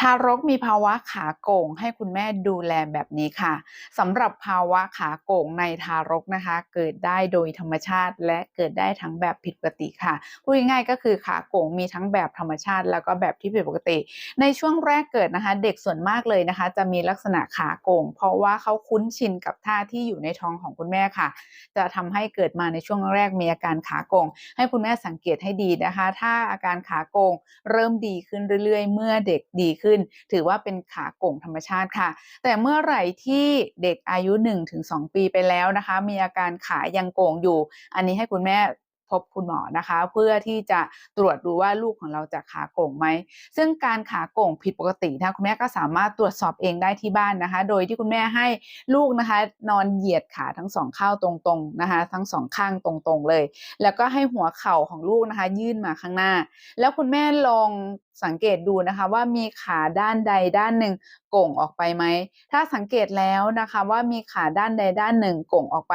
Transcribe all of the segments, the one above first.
ทารกมีภาวะขาโก่งให้คุณแม่ดูแลแบบนี้ค่ะสำหรับภาวะขาโก่งในทารกนะคะ เกิดได้โดยธรรมชาติ และเกิดได้ทั้งแบบผิดปกติค่ะพูดง่ายๆก็คือขาโก่งมีทั้งแบบธรรมชาติ แล้วก็แบบที่ผิดปกติ ในช่วงแรกเกิดนะคะ เด็กส่วนมากเลยนะคะ จะมีลักษณะขาโก่ง เพราะว่าเขาคุ้นชินกับท่าที่อยู่ในท้องของคุณแม่ค่ะ จะทำให้เกิดมาในช่วงแรกมีอาการขาโก่งให้คุณแม่สังเกตให้ดีนะคะ ถ้าอาการขาโก่งเริ่มดีขึ้นเรื่อยๆ เมื่อเด็กดีขึ้นถือว่าเป็นขาโก่งธรรมชาติค่ะ แต่เมื่อไหร่ที่เด็กอายุ 1-2 ปีไปแล้วนะคะ มีอาการขายังโก่งอยู่ อันนี้ให้คุณแม่พบคุณหมอนะคะ เพื่อที่จะตรวจดูว่าลูกของเราจะขาโก่งไหม ซึ่งการขาโก่งผิดปกตินะคุณแม่ก็สามารถตรวจสอบเองได้ที่บ้านนะคะ โดยที่คุณแม่ให้ลูกนะคะ นอนเหยียดขาทั้งสองข้างตรงๆนะคะ ทั้งสองข้างตรงๆเลย แล้วก็ให้หัวเข่าของลูกนะคะ ยื่นมาข้างหน้า แล้วคุณแม่ลอง สังเกตดูนะคะว่ามีขาด้านใดด้านหนึ่งโก่งออกไปไหม ถ้าสังเกตแล้วนะคะว่ามีขาด้านใดด้านหนึ่งโก่งออกไป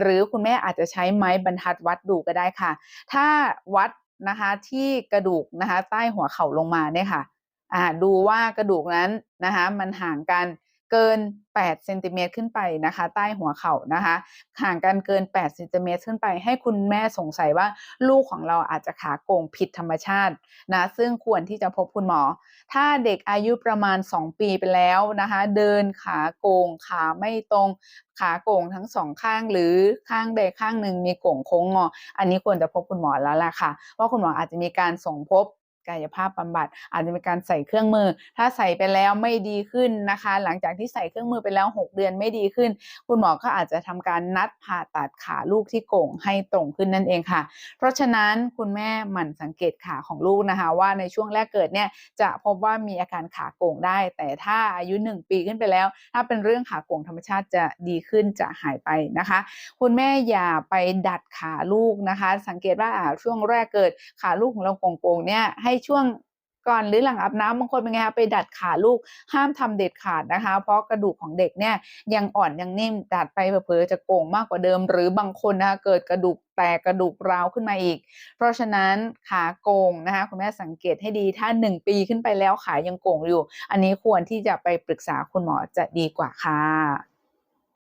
หรือคุณแม่อาจจะใช้ไม้บรรทัดวัดดูก็ได้ค่ะ ถ้าวัดนะคะที่กระดูกนะคะใต้หัวเข่าลงมาเนี่ยค่ะอ่าดูว่ากระดูกนั้นนะคะมันห่างกัน เกิน8เซนติเมตรขึ้นไปนะคะ ใต้หัวเข่านะคะห่างกันเกิน8เซนติเมตรขึ้นไป ให้คุณแม่สงสัยว่าลูกของเราอาจจะขาโก่งผิดธรรมชาตินะซึ่งควรที่จะพบคุณหมอ ถ้าเด็กอายุประมาณ 2 ปีไปแล้วนะคะ เดินขาโก่งขาไม่ตรงขาโก่งทั้งสองข้างหรือข้างใดข้างหนึ่งมีโก่งโค้งงอ อันนี้ควรจะพบคุณหมอแล้วล่ะค่ะว่าคุณหมออาจจะมีการส่งพบ กายภาพบำบัด อาจจะมีการใส่เครื่องมือ ถ้าใส่ไปแล้วไม่ดีขึ้นนะคะ หลังจากที่ใส่เครื่องมือไปแล้ว 6 เดือนไม่ดีขึ้น คุณหมอก็อาจจะทำการนัดผ่าตัดขาลูกที่โก่งให้ตรงขึ้นนั่นเองค่ะ เพราะฉะนั้นคุณแม่หมั่นสังเกตขาของลูกนะคะ ว่าในช่วงแรกเกิดเนี่ยจะพบว่ามีอาการขาโก่งได้ แต่ถ้าอายุ 1 ปีขึ้นไปแล้ว ถ้าเป็นเรื่องขาโก่งธรรมชาติจะดีขึ้นจะหายไปนะคะ คุณแม่อย่าไปดัดขาลูกนะคะ สังเกตว่าช่วงแรกเกิดขาลูกของเราโก่งๆเนี่ยให้ช่วงก่อนหรือหลังอาบน้ำบางคนเป็นไงคะไปดัดขาลูกห้ามทำเด็ดขาดนะคะ เพราะกระดูกของเด็กเนี่ยยังอ่อนยังนิ่มดัดไปเผลอจะโก่งมากกว่าเดิม หรือบางคนนะคะเกิดกระดูกแตกกระดูกร้าวขึ้นมาอีก เพราะฉะนั้นขาโก่งนะคะคุณแม่สังเกตให้ดีถ้า 1 ปีขึ้นไปแล้วขายังโก่งอยู่ อันนี้ควรที่จะไปปรึกษาคุณหมอจะดีกว่าค่ะ